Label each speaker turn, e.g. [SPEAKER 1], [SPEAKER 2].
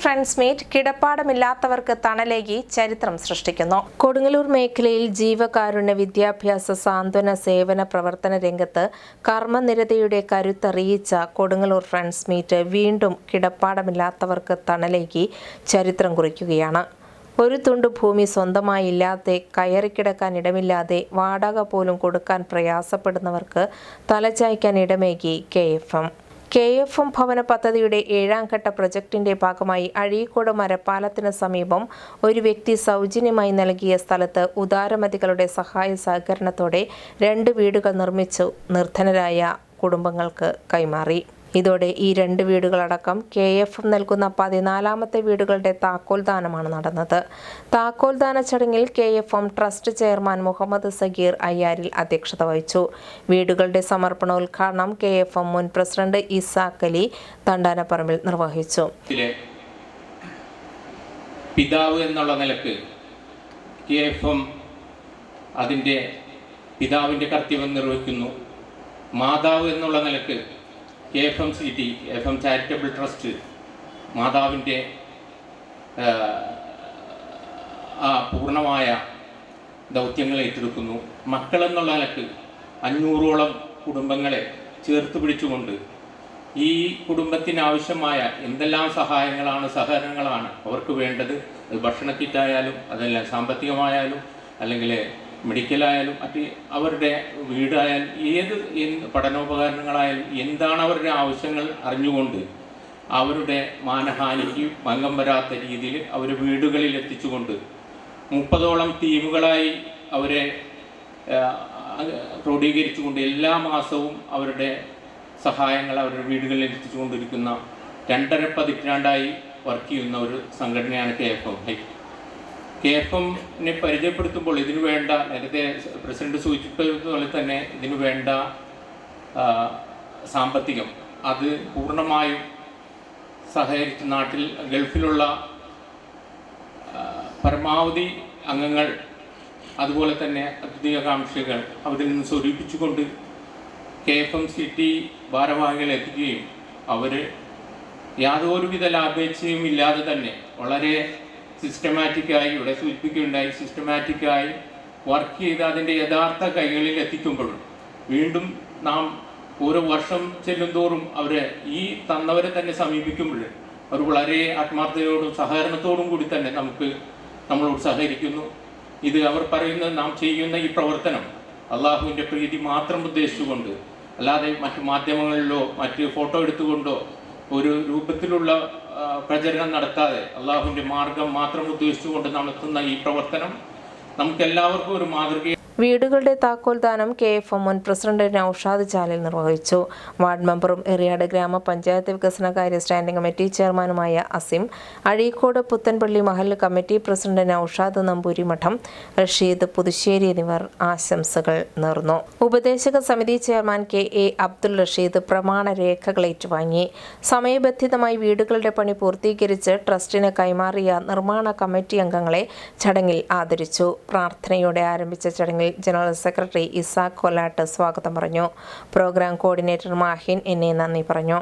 [SPEAKER 1] Friends meet കിടപ്പാടമില്ലാത്തവർക്ക് തണലേകി ചരിത്രം സൃഷ്ടിക്കുന്നു. കൊടുങ്ങല്ലൂർ മേഖലയിൽ ജീവകാരുണ്യ വിദ്യാഭ്യാസ സാന്ത്വന സേവന പ്രവർത്തന രംഗത്ത് കർമ്മനിരതയുടെ കരുത്തറിയിച്ച കൊടുങ്ങല്ലൂർ ഫ്രണ്ട്സ് മീറ്റ് വീണ്ടും കിടപ്പാടമില്ലാത്തവർക്ക് തണലേകി ചരിത്രം കുറിക്കുകയാണ്. ഒരു തുണ്ട് ഭൂമി സ്വന്തമായി ഇല്ലാതെ കയറിക്കിടക്കാൻ ഇടമില്ലാതെ വാടക പോലും കൊടുക്കാൻ പ്രയാസപ്പെടുന്നവർക്ക് തലചായ്ക്കാൻ ഇടമേകി K F M. K F M ഭവന പദ്ധതിയുടെ ഏഴാം ഘട്ട പ്രൊജക്ടിന്റെ ഭാഗമായി അഴീക്കോട് മരപ്പാലത്തിന് സമീപം ഒരു വ്യക്തി സൗജന്യമായി നൽകിയ സ്ഥലത്ത് ഉദാരമതികളുടെ സഹായ സഹകരണത്തോടെ രണ്ട് വീടുകൾ നിർമ്മിച്ചു നിർധനരായ കുടുംബങ്ങൾക്ക് കൈമാറി. ഇതോടെ ഈ രണ്ട് വീടുകളടക്കം കെ എഫ് നൽകുന്ന പതിനാലാമത്തെ വീടുകളുടെ താക്കോൽദാനമാണ് നടന്നത്. താക്കോൽദാന ചടങ്ങിൽ K F M trust chairman Muhammad Sageer അയ്യാരിൽ അധ്യക്ഷത വഹിച്ചു. വീടുകളുടെ സമർപ്പണോദ്ഘാടനം കെ എഫ് എം മുൻ പ്രസിഡന്റ് ഇസാഖ് അലി തണ്ടാനപ്പറമ്പിൽ നിർവഹിച്ചു.
[SPEAKER 2] പിതാവ് എന്നുള്ള നിലയ്ക്ക് കെ എഫ് എം അതിന്റെ പിതാവിന്റെ കർത്തവ്യം നിർവഹിക്കുന്നു. മാതാവ് എന്നുള്ള നിലയ്ക്ക് K F M C T F M charitable trust മാതാവിന്റെ പൂർണമായ ദൗത്യങ്ങൾ ഏറ്റെടുക്കുന്നു. മക്കളെന്നുള്ള നിലയ്ക്ക് അഞ്ഞൂറോളം കുടുംബങ്ങളെ ചേർത്ത് പിടിച്ചുകൊണ്ട് ഈ കുടുംബത്തിനാവശ്യമായ എന്തെല്ലാം സഹായങ്ങളാണ് സഹകരണങ്ങളാണ് അവർക്ക് വേണ്ടത്? അത് ഭക്ഷണ കിറ്റായാലും അതല്ല സാമ്പത്തികമായാലും അല്ലെങ്കിൽ മെഡിക്കലായാലും മറ്റ് അവരുടെ വീടായാലും ഏത് പഠനോപകരണങ്ങളായാലും എന്താണ് അവരുടെ ആവശ്യങ്ങൾ അറിഞ്ഞുകൊണ്ട് അവരുടെ മാനഹാനിക്ക് ഭംഗം വരാത്ത രീതിയിൽ അവർ വീടുകളിൽ എത്തിച്ചുകൊണ്ട് മുപ്പതോളം ടീമുകളായി അവരെ ക്രോഡീകരിച്ചുകൊണ്ട് എല്ലാ മാസവും അവരുടെ സഹായങ്ങൾ അവരുടെ വീടുകളിൽ എത്തിച്ചുകൊണ്ടിരിക്കുന്ന രണ്ടര പതിറ്റാണ്ടായി വർക്ക് ചെയ്യുന്ന ഒരു സംഘടനയാണ് K F M. K F എമ്മിനെ പരിചയപ്പെടുത്തുമ്പോൾ ഇതിനു വേണ്ട നേരത്തെ പ്രസിഡന്റ് സൂചിപ്പിച്ചതുപോലെ തന്നെ ഇതിനു വേണ്ട സാമ്പത്തികം. അത് പൂർണമായും സഹകരിച്ച് നാട്ടിൽ ഗൾഫിലുള്ള പരമാവധി അംഗങ്ങൾ അതുപോലെ തന്നെ അത്യുതകാംക്ഷികൾ അവരിൽ നിന്ന് സ്വരൂപിച്ചുകൊണ്ട് K F M C T എത്തിക്കുകയും അവർ യാതൊരുവിധ ലാഭേച്ഛയും ഇല്ലാതെ തന്നെ വളരെ സിസ്റ്റമാറ്റിക്കായി ഇവിടെ സൂചിപ്പിക്കുകയുണ്ടായി. സിസ്റ്റമാറ്റിക്കായി വർക്ക് ചെയ്ത് അതിന്റെ യഥാർത്ഥ കൈകളിൽ എത്തിക്കുമ്പോഴും വീണ്ടും നാം ഓരോ വർഷം ചെല്ലുന്തോറും അവരെ ഈ തന്നവരെ തന്നെ സമീപിക്കുമ്പോൾ അവർ വളരെ ആത്മാർത്ഥതയോടും സഹകരണത്തോടും കൂടി തന്നെ നമുക്ക് നമ്മളോട് സഹകരിക്കുന്നു. ഇത് അവർ പറയുന്നത് നാം ചെയ്യുന്ന ഈ പ്രവർത്തനം അള്ളാഹുവിന്റെ പ്രീതി മാത്രം ഉദ്ദേശിച്ചുകൊണ്ട് അല്ലാതെ മറ്റു മാധ്യമങ്ങളിലോ മറ്റ് ഫോട്ടോ എടുത്തുകൊണ്ടോ ഒരു രൂപത്തിലുള്ള പ്രചരണം നടത്താതെ അള്ളാഹുവിന്റെ മാർഗം മാത്രം ഉദ്ദേശിച്ചുകൊണ്ട് നടത്തുന്ന ഈ പ്രവർത്തനം നമുക്കെല്ലാവർക്കും ഒരു മാതൃക
[SPEAKER 1] വീടുകളുടെ താക്കോൽദാനം കെ എഫ് എം മുൻ പ്രസിഡന്റ് നൌഷാദ് ചാലിൽ നിർവഹിച്ചു. വാർഡ് മെമ്പറും എറിയാട് ഗ്രാമപഞ്ചായത്ത് വികസനകാര്യ സ്റ്റാൻഡിംഗ് കമ്മിറ്റി ചെയർമാനുമായ അസിം അഴീക്കോട് പുത്തൻപള്ളി മഹല്ല് കമ്മിറ്റി പ്രസിഡന്റ് നൌഷാദ് നമ്പൂരി മഠം റഷീദ് പുതുശ്ശേരി എന്നിവർ ആശംസകൾ നേർന്നു. ഉപദേശക സമിതി chairman K A Abdul Rasheed പ്രമാണ രേഖകൾ ഏറ്റുവാങ്ങി. സമയബന്ധിതമായി വീടുകളുടെ പണി പൂർത്തീകരിച്ച് ട്രസ്റ്റിന് കൈമാറിയ നിർമ്മാണ കമ്മിറ്റി അംഗങ്ങളെ ചടങ്ങിൽ ആദരിച്ചു. പ്രാർത്ഥനയോടെ ആരംഭിച്ച ചടങ്ങിൽ ജനറൽ സെക്രട്ടറി ഇസാഖ് കൊലാട്ട് സ്വാഗതം പറഞ്ഞു. പ്രോഗ്രാം കോർഡിനേറ്റർ മാഹിൻ എന്നെ നന്ദി പറഞ്ഞു.